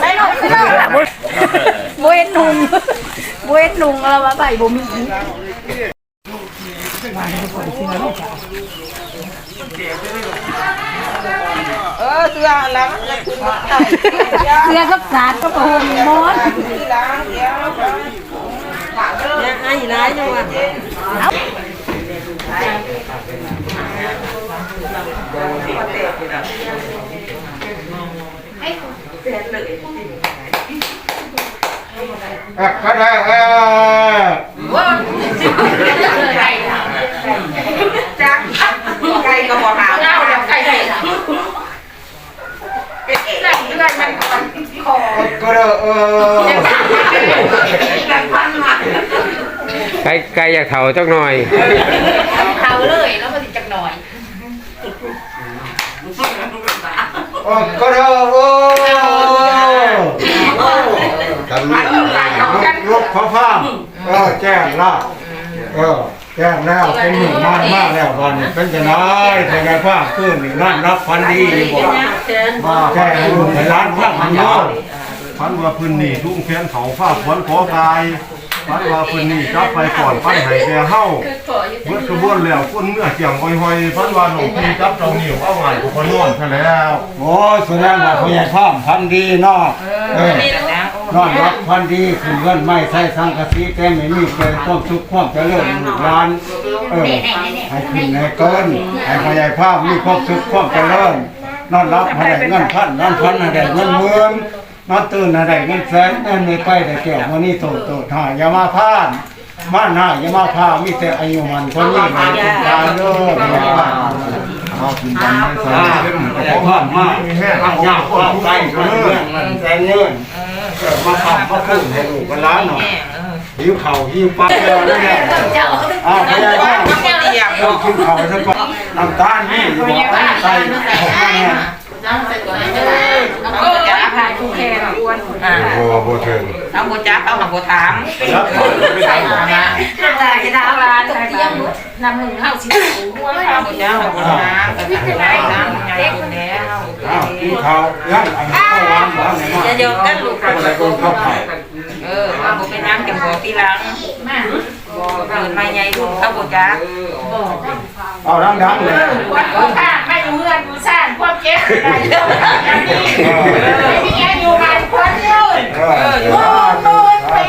ใช่หรอกคือเราบเวนนุงบเวนนุงเราว่าใบบ่มีเออเสื้อล้างแล้วคุณมาใส่เสื้อกับสาดก็ประหงมอนที่ล้างเดียวยังไงร้ายจังวะ อ๊ะก็ได้เออจังไก่ก็บอกหาเงาแล้วไก่ไก่ไก่เลือดมันก่อนคอก็ได้เออกันพันมาไก่ไก่อยากเถาจักหน่อยเขาเลยแล้วมันจักหน่อย เออก็ได้เออทำลูกพระพามเออแจ้งละเออแจ้งแล้วเป็นหนึ่งมากมากแล้ววันนี้เป็นจะน้อยแต่ไงภาคขึ้นนี่นั่นรับพันดีอยู่บ่มาแค่ให้ลูกให้ร้านภาคมันเยอะพันว่าพื้นนี่ทุ่งแขนเขาฟ้าฝนขอกาย พันว่าพื้นนี่จับไปก่อนพันให้แกเฮาเมื่อกระบวนแล้วคนเมื่อเจียงหอยๆพันว่าหลวงพี่จับเจ้าเหนียวเอางานกูพนอนซะแล้วโอ้ยแสดงว่าพยายภาพพันดีเนาะเออนอนรับพันดีคือเงินไม่ใช่สังกะสีแกไม่มีเกินความสุขความเจริญลูกหลานเออให้ขึ้นให้เกินให้พยายภาพมีความสุขความเจริญนอนรับให้ได้เงินพันนอนพันให้ได้เงินหมื่น นอนตื่นให้ได้เงินแสนเงินไม่ไปได้แก้ววันนี้โตโตถ่ายอย่ามาพลาดมาหน้าอย่ามาพามีแต่อายุมันคนนี้มันทุกการเด้อพยายภาพเอาขึ้นกันให้สอ่าเล่มพยายภาพมากมีแห้งข้างยากข้างไกลก็เรื่องมันแสนเงินเกิดมาขับมาขึ้นให้ลูกกันล้านหน่อยหิวเข่าหิวปั๊บแล้วนั่นแหละอ้าวพยายภาพเดียบต้องกินเข่าซะก่อนน้ำตาลนี่อยู่บ่ใส่ของมั นเนี่ยเอาจ้าพายคู่แค่อ้วนอ่าโอ้โหถึงเอาโบจ้าเอาหนังโบถามรับก่อนไม่ได้หรอกนะแต่กระดาษตกเตียงนำหนึ่งเข้าสิเอาโบจ้าเอาโบถามแต่พี่เป็นไรนะไงคุณแล้วอ้าวกินเข่าย่างอันนี้เข้าวางบ้านไหนมาจะยกกันลูกอะไรคนเข้าเข่าเออว่าโบเป็นน้ำจังบอกที่หลังเกิดมาใหญ่รุ่นเข้าโบจ้าเอาดังๆเลยวันพ่อข้าไม่อยู่เงื่อนอยู่ซ่านความเจ็บอะไรเรื่องอย่างนี้ไม่มีแกอยู่งานคนยืน เออ โน่นโน่นปี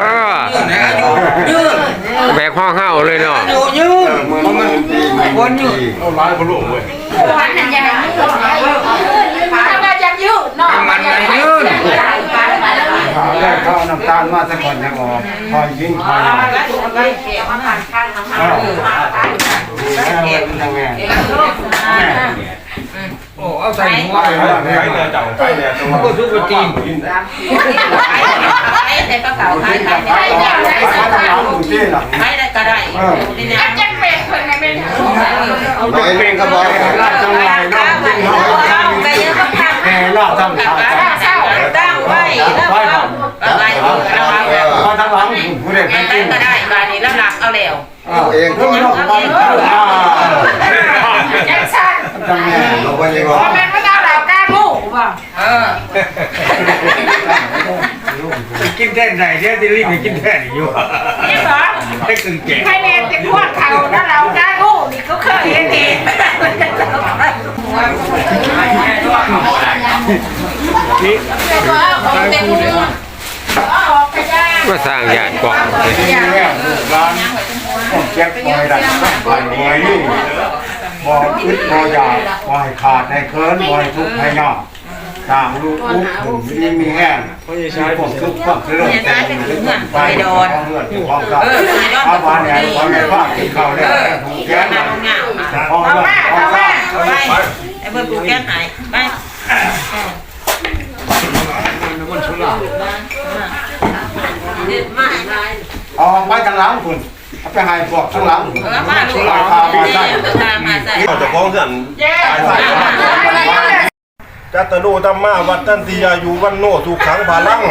เออแบก ห้องเฮาเลยเนาะอยู่ยืนคนอยู่เอาลายบลูเว้ยมันยังยืนถ้ามาจะยืนเนาะมันยังยืนข้าวได้ข้าน้ำตาลมาสักก่อนจะออกคอยกินคอยแล้วถูกอะไรเกี่ยวมาผ่านข้างทางเออแม่มันยังไงโอ้เอาใส่หัวไปเนี่ยไปเนี่ยจังไปเนี่ยจังก็ทุกคนจริงไอ้แต่ก็เก่าไทยไทยไปต่อไปต่อไปต่อหมูที่หลังไอ้ได้ก็ ได้นี่นะอาจจะเป็นคนในเป็นเอาไปเป็นกระบอกลาดจังไรน้องกินเขาก็ยังต้องทำแห่ลาดจังขาวตั้งไว้แล้วไว้เอาก่อนอะไรแล้วเอาแล้วมาทั้งหลังผู้เด็กไอ้เป็นได้จริงก็ได้บานี้แล้วหลักเอาแล้วเองก็ไม่ต้องมาแจ็คสันจังไงเราไปยังไงพอแม่ก็ดาเหล่ากล้างูป่ะเออ กินแท่ไหนเดี๋ยวจะรีบไปกินแท่นอยู่นี่เหรอให้กึ่งแก่ใครเรียนจะพวกเขาถ้าเรากล้างูนี่ก็เคยเห็นเองมาสร้างญาติก่อนที่แรกร้านเจ็บคอยดันคอยดีนี่บอกอึดบออยากบอยขาดในเคินบอยทุกข์ให้ยาก ต่างลูกอุ๊บถึงมีมีแห้งใช้ผมทุกข์ความเสื่อมไปไปโดนเลือดที่ความกัดอาบานเนี่ยความในภาคที่เขาเนี่ยถูกแย่งมาลงเงาพอเลือดพอข้าไปไอ้เพื่อนปูแก้หายไปเอาไปทางหลังคุณเอาไปให้พวกทางหลังเออมาลูกลอยพามาใส่ตามมาใส่ก็จะฟ้องกันตายใส่ จัตตโนธรรมาวัดตันติยาอยู่วันโนทุกขังพาลัง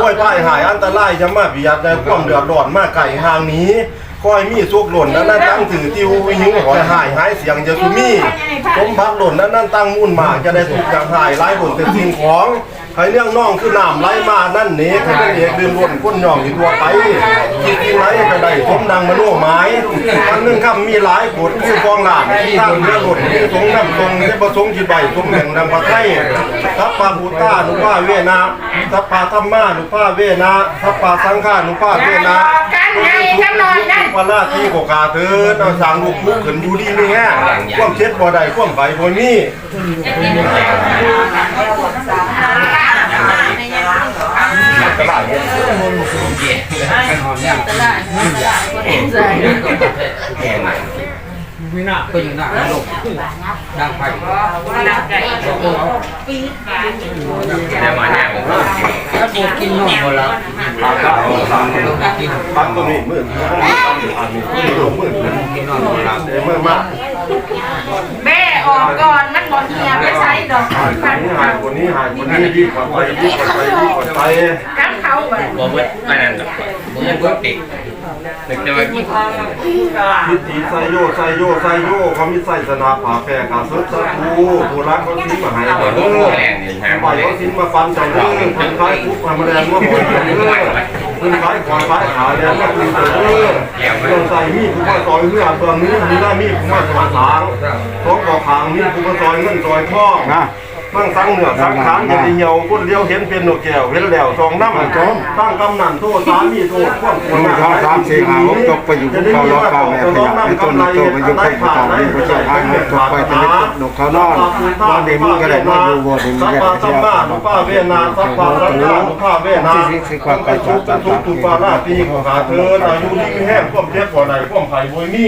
ป่วยพ่ายหายอันตรายจะมาปิยัดในความเดือดร้อนมาไก่ห่างนี้คอยมีสุกหล่นนั้นนั่นตั้งถือติววิหิวหอยหายหายเสียงจะสุมีสมบัติหล่นนั้นนั่นตั้งมุ่นมาจะได้ถูกจังหายไล่หล่นเป็นสิ่งของ ให้เรื่องน้องคือน้ำไหลมานั่นเนกให้เป็นเอกดื่มล้นก้นย่องอยู่ตัวไปคิดที่ไหนก็ได้สมดังมโนหมายอันหนึงคำมีหลายกฎมีกองหลานที่ตั้งเรือหล่นมีสงน้ำตรงที่ประสงค์ที่ใบสมแห่งดังพระไทยทัพพาภูตานุภาเวนะทัพพาธรรมานุภาเวนะทัพพาสังฆานุภาเวนะกันไงกันหน่อยนั่นว่าหน้าที่กกาเถิดเอาสร้างลูกลูกขึ้นอยู่ดีนี่ฮะความเช็ดบ่ได้ความใบบ่มี ตลาดเนี่ยไม่น่าก็อยู่หน้าลงดังไปแต่มาเนี่ยถ้าปวดกินนมหมดแล้วกินปักตรงนี้มืดอันนี้มืดมืดกินนมหมดแล้วเอ้ยมืดมากแม่ ออกก่อนมันบ่เฮียไม่ใช่ดอกหายคนนี้หายคนนี้หายคนนี้ดีกว่าไปดีกว่าไปดีกว่าไปกันเขาแบบบ่เบิดอันนั้นดอกบ่เบิดเด็กเด็กจะมากินพิธีไซโยไซโยไซโยเขามีไซสนาผาแพร่กาซึสัตวูผู้รักเขาทิ้งมาให้บ่เด้รู้อแรงนี่หาไปบ่ได้เขาทิ้งมาฟันเจ้าเด้อคนคล้ายคุกมาแมลงว่าบ่เด้อคนคล้ายควายคล้ายขาเนี่ยก็คือเด้อ มีดผู้มาซอยเรือตัวนี้มีหน้ามีดผู้มาซอยสางท้องกอขางมีดผู้มาซอยเงินซอยทอง ตั้งสังเหนือสังขารจะเหี่ยวคนเลี้ยวเห็นเป็นนกแก้วเห็นแล้วสองน้ำจมตั้งกำนันโทษสามีโทษควบคุมสองสามสี่ห้าหกตกไปอยู่ภูเขาล้อฟ้าแม่ขยับไอ้ต้นโตไปอยู่ใกล้ภูเขานี่ก็จะหายหมดตกไปทะเลนกเขานอนนอนเดี๋ยวมึงก็ได้มาอยู่บ่เดี๋ยวมึสังพก็พะได้สัมมานุภาเวนะสัพพะสังฆานุภาเวนะเป็นทุกข์เป็นทุกข์ทุกปาราตีของขาเธออายุดีมีแห้งความเจ็บปวดใดความไข่บวยมี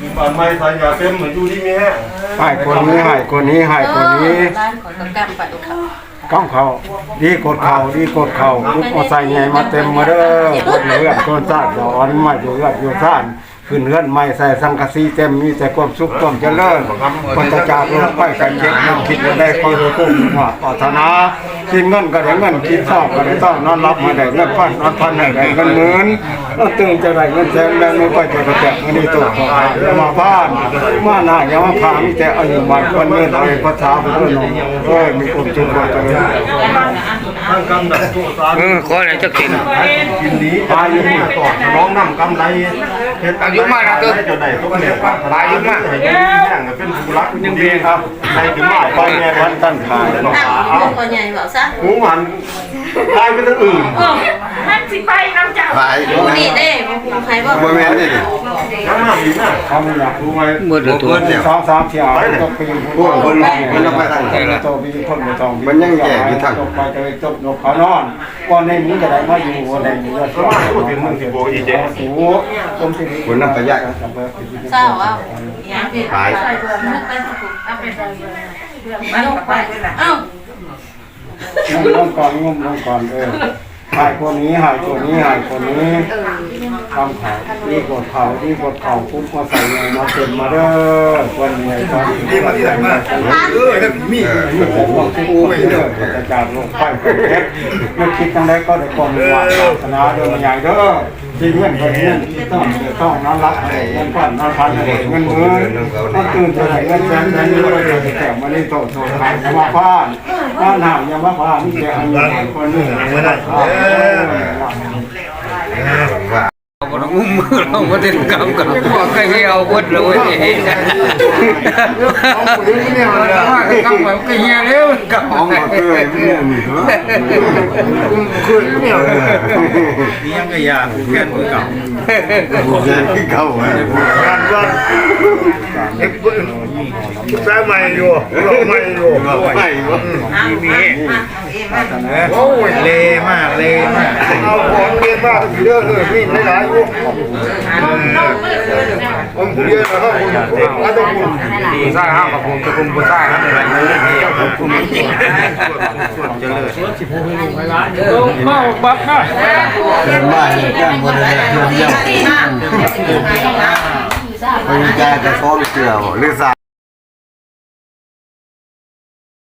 มีปานไม้สายยาเต็มเหมือนอยู่ดีมีแห้งหายคนนี้หายคนนี้หายคนนี้ ร้านของกำกำไปดูเขาก้องเขาดีกดเขาดีกดเขาทุกมอใส่ใหญ่มาเต็มมาเด้อคนเหลือดคนซาดร้อนมาอยู่เลือดอยู่ซ่านขึ้นเลื่อดใหม่ใส่สังกะสีเต็มมีแต่ความสุขความเจริญปัจจากลงไปกันเก็บน้ำคิดได้คอยรู้ตุ้มว่าปรารถนา กินเงินก็ได้เงินคิดชอบก็ได้ต้องนอนรับมาได้เงินพันนอนพันให้ได้เงินหมื่นนอนตื่นจะได้เงินแสนแรงไม่ค่อยจะกระแจกเงินนี่ตัวของหายมาพานมาหน้าอย่ามาพามีแต่อายุมันคนเงินเอาภาษาเป็นเรื่องของเอ้ยมีความจุกความเจริญทั้งกำดับโทษสาเออขออะไรจะกินกินนี้ตายอยู่ที่ตอดร้องน้ำกำไรเฮ็ดอายุมากนะตึ้งจะได้ต้องเนี่ยตายอยู่มากให้อยู่ดีแห้งเป็นผู้รักยังดีครับในถึงหมายไปแม่วันตั้นขายเนาะเอาตัวใหญ่บอกซะหูหมันตายไปทางอื่นมันสิไปน้ำเจ้าดูนี่เด้ใครบอกบ่แม่นนี่น้ำหน้าดีนะทำอยากรู้ไหมหมดเลยตัวสองสามเที่ยวก็ปีพวกคนมันยังไปทางไหนโตปีคนบ่ต้องมันยังแก่อยู่ทางไปจะไปตกนกเขานอนก่อนในนี้ก็ได้มาอยู่ในนี้ก็ก็มาพูดถึงมึงสิโบอีเจ๊โอ้โหผมสิคนนั้นประหยัดเศร้าอะตายเอ้าล งก่อนงุ่มลงก่อนเออหายคนนี้หายคนนี้หายคนนี้ทำเขาดีกดเขาดีกดเขาปุ๊บมาใส่เงินมาเต็มมาเด้อวันนี้ตอนนี้มาที่ไหนมาเออมีมีแต่พวกกูไปเด้อจะจากลงไปเมื่อคิดทั้งได้ก็ได้ความหวังปรารถนาเดินมาใหญ่เด้อที่เงินคนเงินที่ต้องต้องนอนรับเงินก้อนนอนพันเงินเมื่นถ้าตื่นจะไหนเงินแสนแสนนี้เราจะแต่มานี่โตโตขายมาพานบ้านาวยามาพานนี่แกอันยังคนนึงไม่ได้ อุ้มมือเราไม่ได้กำกับบอกให้เอาวัดเลยเว้ยกำกับก็เฮียเล้วกำของมาเกยไม่เนี่ยมีเหรอคือเนี่ยยังก็ยากแค่มือเก่าเดินขึ้นเข้าไว้กา รว่าแซ่ใหม่อยู่เราใหม่อยู่ไม่วะโอ้ยเลมากเลมากเอาของเลมากเยอะเลยนี่หลายๆอยู่ผมเยอะนะครับคุณอาจารย์คุณใช่ห้ากับผมจะคุมผู้ชายนั่นอะไรนี่คุมจริงเมาบักนะเดินมาเนี่ยแก้มบนเลยเดินเยี่ยมพยายามจะฟ้องเสือหรือสา